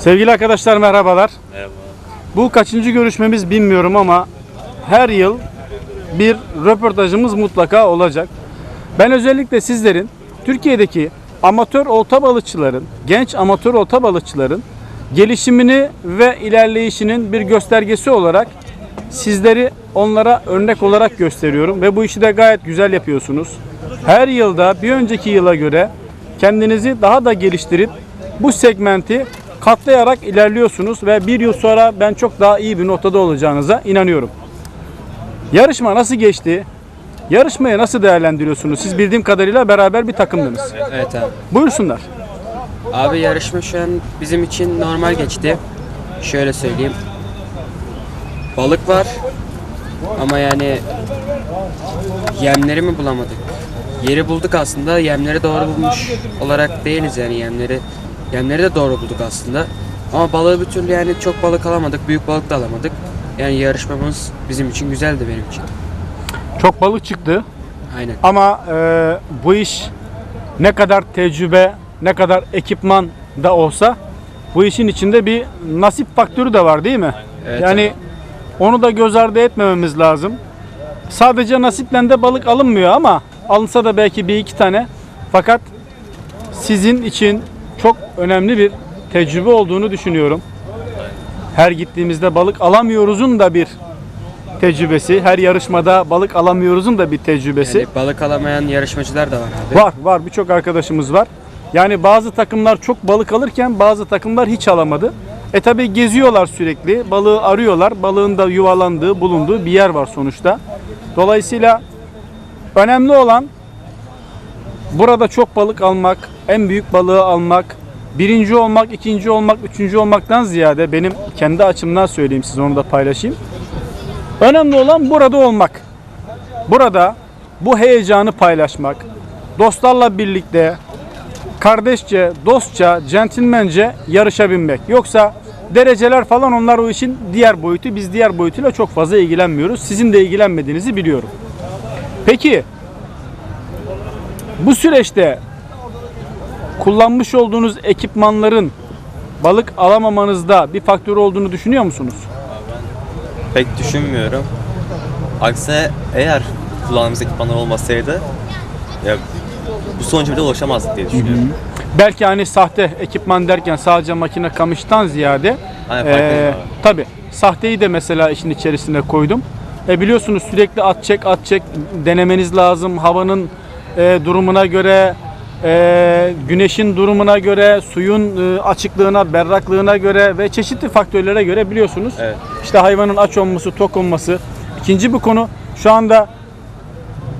Sevgili arkadaşlar merhabalar. Merhaba. Bu kaçıncı görüşmemiz bilmiyorum ama her yıl bir röportajımız mutlaka olacak. Ben özellikle sizlerin Türkiye'deki amatör olta balıkçıların, genç amatör olta balıkçıların gelişimini ve ilerleyişinin bir göstergesi olarak sizleri onlara örnek olarak gösteriyorum ve bu işi de gayet güzel yapıyorsunuz. Her yılda bir önceki yıla göre kendinizi daha da geliştirip bu segmenti katlayarak ilerliyorsunuz ve bir yıl sonra ben çok daha iyi bir noktada olacağınıza inanıyorum. Yarışma nasıl geçti? Yarışmayı nasıl değerlendiriyorsunuz? Siz bildiğim kadarıyla beraber bir takımdınız. Evet abi. Buyursunlar. Abi yarışma şu an bizim için normal geçti. Şöyle söyleyeyim. Balık var ama yani yemleri mi bulamadık? Yeri bulduk aslında. Yemleri doğru bulmuş olarak değiliz yani yemleri. Yemleri de doğru bulduk aslında. Ama balığı bir türlü yani çok balık alamadık. Büyük balık da alamadık. Yani yarışmamız bizim için güzeldi benim için. Çok balık çıktı Aynen. ama e, bu iş ne kadar tecrübe, ne kadar ekipman da olsa bu işin içinde bir nasip faktörü de var değil mi? Evet yani onu da göz ardı etmememiz lazım. Sadece nasiple de balık alınmıyor ama alınsa da belki bir iki tane. Fakat sizin için çok önemli bir tecrübe olduğunu düşünüyorum. Her gittiğimizde balık alamıyoruzun da bir tecrübesi. Her yarışmada balık alamıyoruzun da bir tecrübesi. Yani balık alamayan yarışmacılar da var abi. Var var birçok arkadaşımız var. Yani bazı takımlar çok balık alırken bazı takımlar hiç alamadı. E tabi geziyorlar sürekli. Balığı arıyorlar. Balığın da yuvalandığı, bulunduğu bir yer var sonuçta. Dolayısıyla önemli olan burada çok balık almak, en büyük balığı almak, birinci olmak, ikinci olmak, üçüncü olmaktan ziyade benim kendi açımdan söyleyeyim size onu da paylaşayım. Önemli olan burada olmak. Burada bu heyecanı paylaşmak, dostlarla birlikte kardeşçe, dostça, centilmence yarışabilmek. Yoksa dereceler falan onlar o işin diğer boyutu. Biz diğer boyutuyla çok fazla ilgilenmiyoruz. Sizin de ilgilenmediğinizi biliyorum. Peki bu süreçte kullanmış olduğunuz ekipmanların balık alamamanızda bir faktör olduğunu düşünüyor musunuz? Pek düşünmüyorum. Aksine eğer kullandığımız ekipmanlar olmasaydı ya bu sonuca bile ulaşamazdık diye düşünüyorum. Belki hani sahte ekipman derken sadece makine kamıştan ziyade Aynen, tabi sahteyi de mesela işin içerisine koydum. E biliyorsunuz sürekli at çek at çek denemeniz lazım. Havanın e, durumuna göre e, güneşin durumuna göre, suyun e, açıklığına, berraklığına göre ve çeşitli faktörlere göre biliyorsunuz. Evet. İşte hayvanın aç olması, tok olması. İkinci bir konu şu anda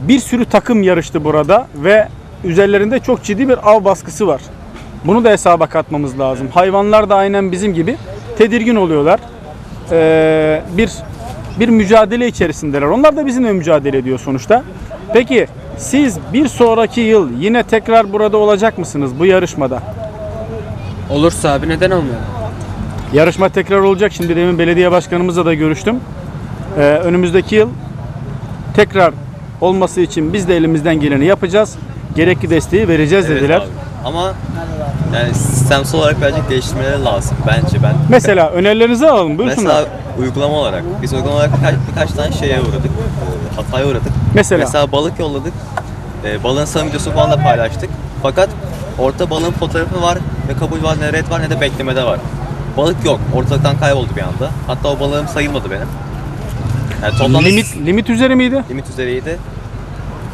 bir sürü takım yarıştı burada ve üzerlerinde çok ciddi bir av baskısı var. Bunu da hesaba katmamız lazım. Hayvanlar da aynen bizim gibi tedirgin oluyorlar. Ee, bir bir mücadele içerisindeler. Onlar da bizimle mücadele ediyor sonuçta. Peki siz bir sonraki yıl yine tekrar burada olacak mısınız bu yarışmada? Olursa abi neden olmuyor? Yarışma tekrar olacak. Şimdi demin belediye başkanımızla da görüştüm. Ee, önümüzdeki yıl tekrar olması için biz de elimizden geleni yapacağız. Gerekli desteği vereceğiz Evet dediler. abi. Ama yani sistemsel olarak birazcık değiştirmeleri lazım bence ben. Mesela önerilerinizi alalım. Buyursunlar. Mesela uygulama olarak biz uygulama olarak birkaç, birkaç tane şeye uğradık. e, Hataya uğradık. Mesela? Mesela balık yolladık. E, balığın sanım videosu falan da paylaştık. Fakat orta balığın fotoğrafı var ve kabul var, ne red var ne de beklemede var. Balık yok. Ortalıktan kayboldu bir anda. Hatta o balığım sayılmadı benim. Yani toplamda limit limit üzeri miydi? limit üzeriydi.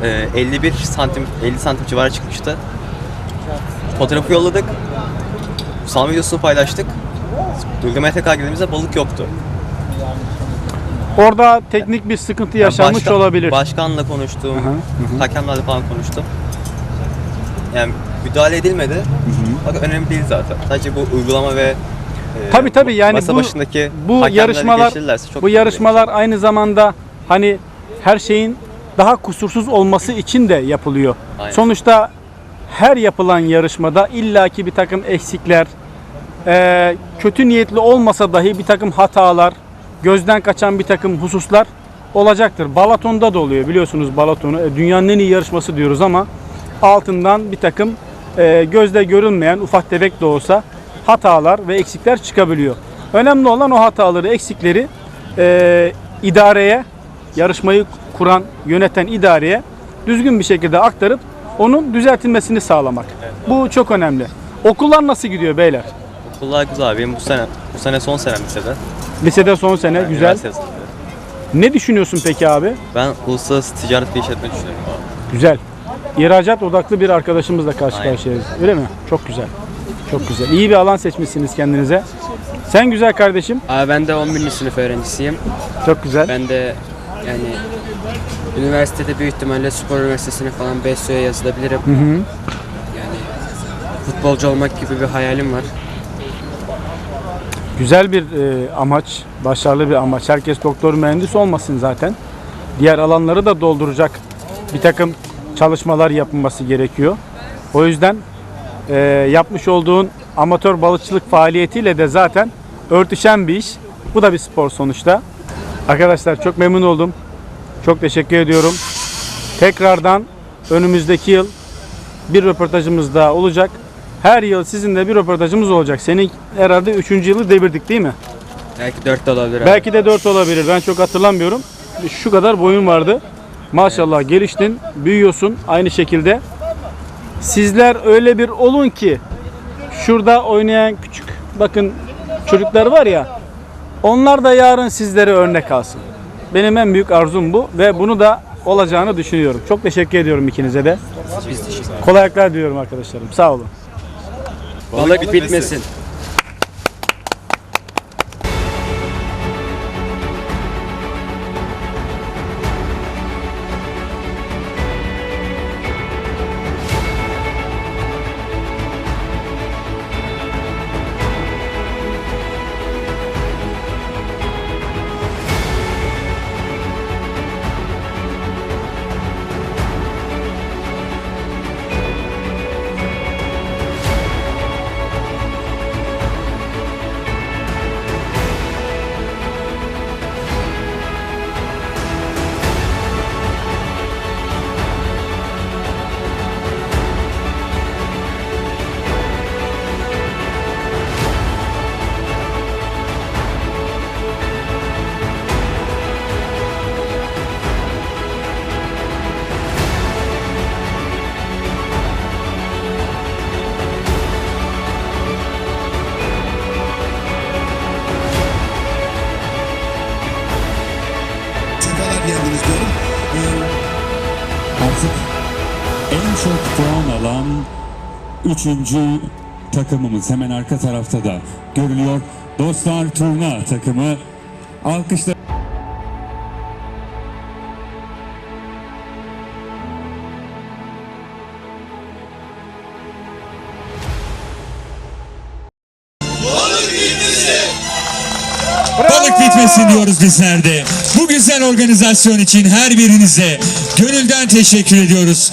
Ee, 51 santim 50 santim civarı çıkmıştı. Fotoğrafı yolladık. Salma videosunu paylaştık. Uygulamaya tekrar girdiğimizde balık yoktu. Orada teknik bir sıkıntı yaşanmış Başkan- olabilir. Başkanla konuştum. Hı hı, Hakemlerle falan konuştum. Yani müdahale edilmedi. Fakat önemli değil zaten. Sadece bu uygulama ve e, Tabii tabii yani masa bu başındaki bu yarışmalar çok bu yarışmalar aynı zamanda hani her şeyin daha kusursuz olması için de yapılıyor. Aynen. Sonuçta her yapılan yarışmada illaki bir takım eksikler, eee, kötü niyetli olmasa dahi bir takım hatalar, gözden kaçan bir takım hususlar olacaktır. Balaton'da da oluyor biliyorsunuz Balaton'u. E, dünyanın en iyi yarışması diyoruz ama altından bir takım e, gözle görünmeyen ufak tefek de olsa hatalar ve eksikler çıkabiliyor. Önemli olan o hataları, eksikleri e, idareye, yarışmayı kuran, yöneten idareye düzgün bir şekilde aktarıp onun düzeltilmesini sağlamak. Bu çok önemli. Okullar nasıl gidiyor beyler? Okullar güzel abi. Benim bu sene, bu sene son senem lisede. Lisede son sene Yani güzel. üniversite. Ne düşünüyorsun peki abi? Ben uluslararası ticaret ve işletme düşünüyorum abi. Güzel. İhracat odaklı bir arkadaşımızla karşı Aynen. karşıyayız. Öyle mi? Çok güzel. Çok güzel. İyi bir alan seçmişsiniz kendinize. Sen güzel kardeşim. Abi ben de 11. sınıf öğrencisiyim. Çok güzel. Ben de yani üniversitede büyük ihtimalle spor üniversitesine falan BSO'ya yazılabilirim. Yani futbolcu olmak gibi bir hayalim var. Güzel bir e, amaç, başarılı bir amaç. Herkes doktor mühendis olmasın zaten. Diğer alanları da dolduracak bir takım çalışmalar yapılması gerekiyor. O yüzden e, yapmış olduğun amatör balıkçılık faaliyetiyle de zaten örtüşen bir iş. Bu da bir spor sonuçta. Arkadaşlar çok memnun oldum. Çok teşekkür ediyorum. Tekrardan önümüzdeki yıl bir röportajımız daha olacak. Her yıl sizinle bir röportajımız olacak. Senin herhalde 3. yılı devirdik değil mi? Belki 4 de olabilir abi. Belki de 4 olabilir. Ben çok hatırlamıyorum. Şu kadar boyun vardı. Maşallah geliştin, büyüyorsun aynı şekilde. Sizler öyle bir olun ki şurada oynayan küçük bakın çocuklar var ya onlar da yarın sizlere örnek alsın. Benim en büyük arzum bu ve bunu da olacağını düşünüyorum. Çok teşekkür ediyorum ikinize de. Kolaylıklar diliyorum arkadaşlarım. Sağ olun. Balık bitmesin. Üçüncü takımımız hemen arka tarafta da görülüyor. Dostlar Turna takımı alkışlar. Balık bitmesin diyoruz bizler de. Bu güzel organizasyon için her birinize gönülden teşekkür ediyoruz.